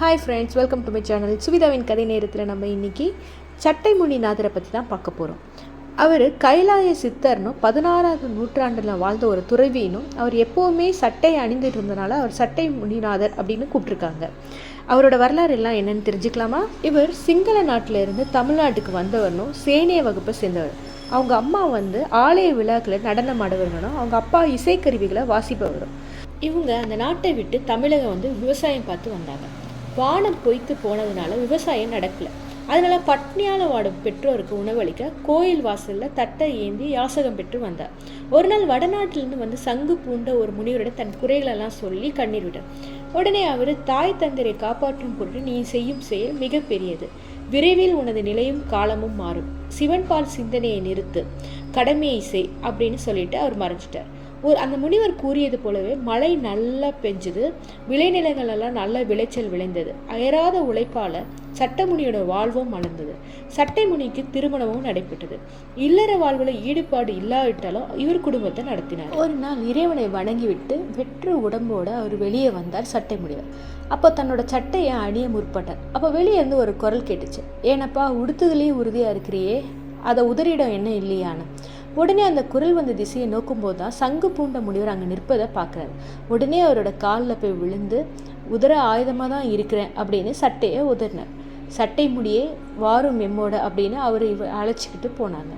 Hi friends welcome to my channel சுவிதாவின் கதை நேரத்தில் நம்ம இன்னைக்கு சட்டை முனிநாதரை பற்றி தான் பார்க்க போகிறோம் அவர் கைலாய சித்தர்னும் பதினாறாவது நூற்றாண்டில் வாழ்ந்த ஒரு துறவினும் அவர் எப்போவுமே சட்டை அணிந்துட்டு இருந்தனால அவர் சட்டை முனிநாதர் அப்படின்னு கூப்பிட்ருக்காங்க அவரோட வரலாறு எல்லாம் என்னன்னு தெரிஞ்சுக்கலாமா? இவர் சிங்கள நாட்டில் இருந்து தமிழ்நாட்டுக்கு வந்தவர்னும் சேனைய வகுப்பை சேர்ந்தவர். அவங்க அம்மா வந்து ஆலய விழாக்களில் நடனம் ஆடுவர்களும் அவங்க அப்பா இசைக்கருவிகளை வாசிப்பவரும். இவங்க அந்த நாட்டை விட்டு தமிழகம் வந்து விவசாயம் பார்த்து வந்தாங்க. வானம் பொய்த்து போனதுனால விவசாயம் நடக்கல. அதனால பட்னியால வாடும் பெற்றோருக்கு உணவளிக்க கோயில் வாசலில் தட்டை ஏந்தி யாசகம் பெற்று வந்தார். ஒரு நாள் வடநாட்டிலிருந்து வந்து சங்கு பூண்ட ஒரு முனிவரிடம் தன் குறைகளெல்லாம் சொல்லி கண்ணீர் விட்டார். உடனே அவர் தாய் தந்தரை காப்பாற்றும் பொருட்டு நீ செய்யும் செயல் மிகப்பெரியது விரைவில் உனது நிலையும் காலமும் மாறும். சிவன் பால் சிந்தனையை நிறுத்து. கடமையை செய் அப்படின்னு சொல்லிட்டு அவர் மறைஞ்சிட்டார். ஒரு அந்த முனிவர் கூறியது போலவே மழை நல்லா பெஞ்சுது விளைநிலங்கள் எல்லாம் நல்ல விளைச்சல் விளைந்தது. அயராத உழைப்பால சட்டமுனியோட வாழ்வும் மலர்ந்தது சட்டைமுனிக்கு திருமணமும் நடைபெற்றது. இல்லற வாழ்வில் ஈடுபாடு இல்லாவிட்டாலும் இவர் குடும்பத்தை நடத்தினார். ஒரு நாள் இறைவனை வணங்கிவிட்டு வெற்று உடம்போட அவர் வெளியே வந்தார் சட்டை முனிவர் அப்போ தன்னோட சட்டையை அணிய முற்பட்டார். அப்போ வெளியே இருந்து ஒரு குரல் கேட்டுச்சு. ஏனப்பா உடுத்துதலையும் உறுதியாக இருக்கிறியே? அதை உதறிடம் என்ன இல்லையான்னு? உடனே அந்த குரல் வந்த திசையை நோக்கும்போது தான் சங்கு பூண்ட முனிவர் அங்கே நிற்பதை பார்க்குறாரு. உடனே அவரோட காலில் போய் விழுந்து உதர ஆயுதமாக தான் இருக்கிறேன் அப்படின்னு சட்டையை உதறினார். சட்டை முடியே வாரும் எம்மோட அப்படின்னு அவர் இவ அழைச்சிக்கிட்டு போனாங்க.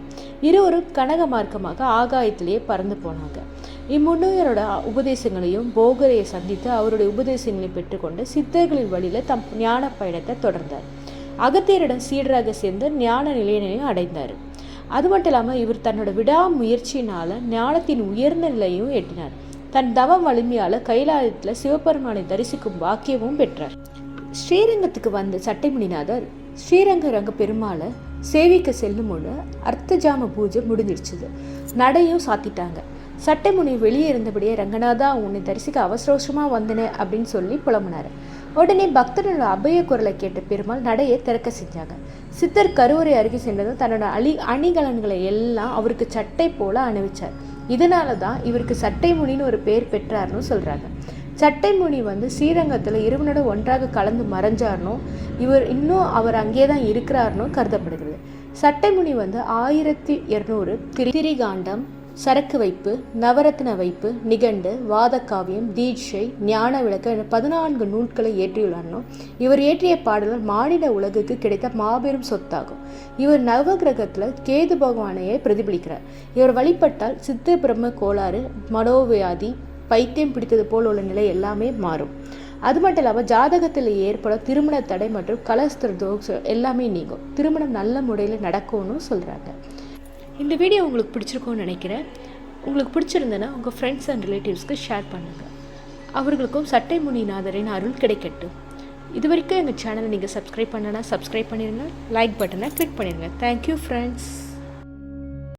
இருவரும் கனக மார்க்கமாக ஆகாயத்திலேயே பறந்து போனாங்க. இம்முனிவரோட உபதேசங்களையும் போகரையை சந்தித்து அவருடைய உபதேசங்களை பெற்றுக்கொண்டு சித்தர்களின் வழியில் தம் ஞான பயணத்தை தொடர்ந்தார். அகத்தியரிடம் சீடராக சேர்ந்து ஞான நிலையினையும் அடைந்தார். அது மட்டும் இல்லாமல் இவர் தன்னோட விடாமுயற்சியினால் ஞானத்தின் உயர்ந்த நிலையும் எட்டினார். தன் தவம் வலிமையால் கைலாயத்தில் சிவபெருமானை தரிசிக்கும் வாக்கியமும் பெற்றார். ஸ்ரீரங்கத்துக்கு வந்த சட்டைமணிநாதர் ஸ்ரீரங்க ரங்க பெருமாளை சேவிக்க செல்லும் முன்னு அர்த்தஜாம பூஜை முடிஞ்சிடுச்சுது நடையும் சாத்திட்டாங்க. சட்டைமுனி வெளியே இருந்தபடியே ரங்கநாதா உன்னை தரிசிக்க அவசர அவசரமாக வந்தனே அப்படின்னு சொல்லி புலம்புனார். உடனே பக்தனோட அபய குரலை கேட்ட பெருமாள் நடையை திறக்க செஞ்சாங்க. சித்தர் கருவறை அருகே சென்றதும் தன்னோட அழி அணிகலன்களை எல்லாம் அவருக்கு சட்டை போல அணிவிச்சார். இதனால தான் இவருக்கு சட்டை முனின்னு ஒரு பேர் பெற்றார்னு சொல்கிறாங்க சட்டை முனி வந்து ஸ்ரீரங்கத்தில் இருவனோட ஒன்றாக கலந்து மறைஞ்சார்னும் இவர் இன்னும் அவர் அங்கே தான் இருக்கிறார்னோ கருதப்படுகிறது. சட்டைமுனி வந்து ஆயிரத்தி இரநூறு திரிகாண்டம் சரக்கு வைப்பு நவரத்ன வைப்பு நிகண்டு வாதக்காவியம் தீட்சை ஞான விளக்கு என பதினான்கு நூல்களை இயற்றியுள்ளார்னோ இவர் இயற்றிய பாடல்கள் மாநில உலகுக்கு கிடைத்த மாபெரும் சொத்தாகும். இவர் நவகிரகத்தில் கேது பகவானையே பிரதிபலிக்கிறார். இவர் வழிபட்டால் சித்த பிரம்ம கோளாறு மனோவியாதி பைத்தியம் பிடித்தது போல் உள்ள நிலை எல்லாமே மாறும். அது மட்டும் இல்லாமல் ஜாதகத்தில் ஏற்படும் திருமண தடை மற்றும் கலஸ்திர தோஷம் எல்லாமே நீங்கும். திருமணம் நல்ல முறையில் நடக்கும்னு சொல்கிறாங்க இந்த வீடியோ உங்களுக்கு பிடிச்சிருக்கும்னு நினைக்கிறேன். உங்களுக்கு பிடிச்சிருந்தேன்னா உங்கள் ஃப்ரெண்ட்ஸ் அண்ட் ரிலேட்டிவ்ஸ்க்கு ஷேர் பண்ணுங்கள் அவர்களுக்கும் சட்டை முனிநாதரின் அருள் கிடைக்கட்டும். இது வரைக்கும் எங்கள் சேனலை நீங்கள் சப்ஸ்கிரைப் பண்ணனா சப்ஸ்கிரைப் பண்ணிடுங்க லைக் பட்டனை கிளிக் பண்ணிடுங்க தேங்க்யூ ஃப்ரெண்ட்ஸ்